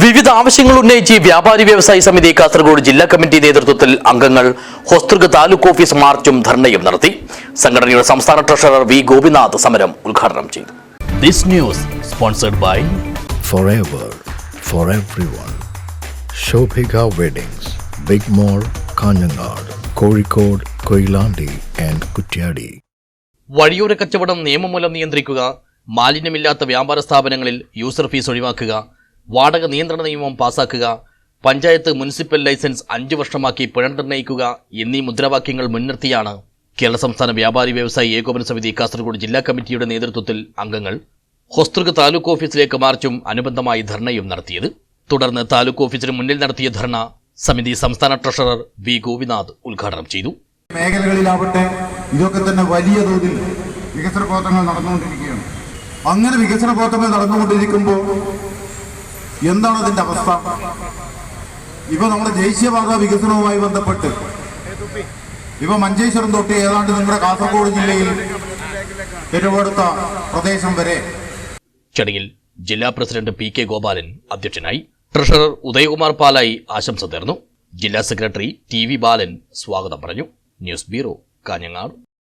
വിവിധ ആവശ്യങ്ങൾ ഉന്നയിച്ച് വ്യാപാരി വ്യവസായി സമിതി കാസർഗോഡ് ജില്ലാ കമ്മിറ്റി നേതൃത്വത്തിൽ അംഗങ്ങൾ ഹൊസ്തൃക താലൂക്ക് ഓഫീസ് മാർച്ചും ധർണയും നടത്തി. സംഘടനയുടെ സംസ്ഥാന ട്രഷറർ വി ഗോപിനാഥ് സമരം ഉദ്ഘാടനം ചെയ്തു. This news sponsored by forever for everyone. Shobhika Weddings, Big mall Kanhangad Kozhikode Koilandi and Kuttiadi വഴിയോര കച്ചവടം നിയമമൂലം നിയന്ത്രിക്കുക മാലിന്യമില്ലാത്ത വ്യാപാര സ്ഥാപനങ്ങളിൽ യൂസർ ഫീസ് ഒഴിവാക്കുക വാടക നിയന്ത്രണ നിയമം പാസാക്കുക പഞ്ചായത്ത് മുനിസിപ്പൽ ലൈസൻസ് അഞ്ചു വർഷമാക്കി പിഴ നിർണയിക്കുക എന്നീ മുദ്രാവാക്യങ്ങൾ മുൻനിർത്തിയാണ് കേരള സംസ്ഥാന വ്യാപാരി വ്യവസായി ഏകോപന സമിതി കാസർഗോഡ് ജില്ലാ കമ്മിറ്റിയുടെ നേതൃത്വത്തിൽ അംഗങ്ങൾ ഹൊസ്തൃക് താലൂക്ക് ഓഫീസിലേക്ക് മാർച്ചും അനുബന്ധമായി ധർണയും നടത്തിയത്. തുടർന്ന് താലൂക്ക് ഓഫീസിന് മുന്നിൽ നടത്തിയ ധർണ സമിതി സംസ്ഥാന ട്രഷറർ വി ഗോപിനാഥ് ഉദ്ഘാടനം ചെയ്തു. മേഖലകളിലാവട്ടെ ഇതൊക്കെ തന്നെ വലിയ തോതിൽ വികസന പ്രവർത്തനങ്ങൾ നടന്നുകൊണ്ടിരിക്കുകയാണ്. അങ്ങനെ വികസന പ്രവർത്തനങ്ങൾ നടന്നുകൊണ്ടിരിക്കുമ്പോൾ എന്താണ് അതിന്റെ അവസ്ഥ? ഇപ്പൊ നമ്മുടെ ദേശീയപാത വികസനവുമായി ബന്ധപ്പെട്ട്. ഇപ്പൊ മഞ്ചേശ്വരം തൊട്ട് ഏതാണ്ട് നിങ്ങളുടെ കാസർഗോഡ് ജില്ലയിൽ ഏറ്റവും പ്രദേശം വരെ. ചടങ്ങിൽ ജില്ലാ പ്രസിഡന്റ് പി കെ ഗോപാലൻ അധ്യക്ഷനായി ട്രഷറർ ഉദയകുമാർ പാലായി ആശംസ നേർന്നു. ജില്ലാ സെക്രട്ടറി ടി വി ബാലൻ സ്വാഗതം പറഞ്ഞു. News bureau Kanhangad.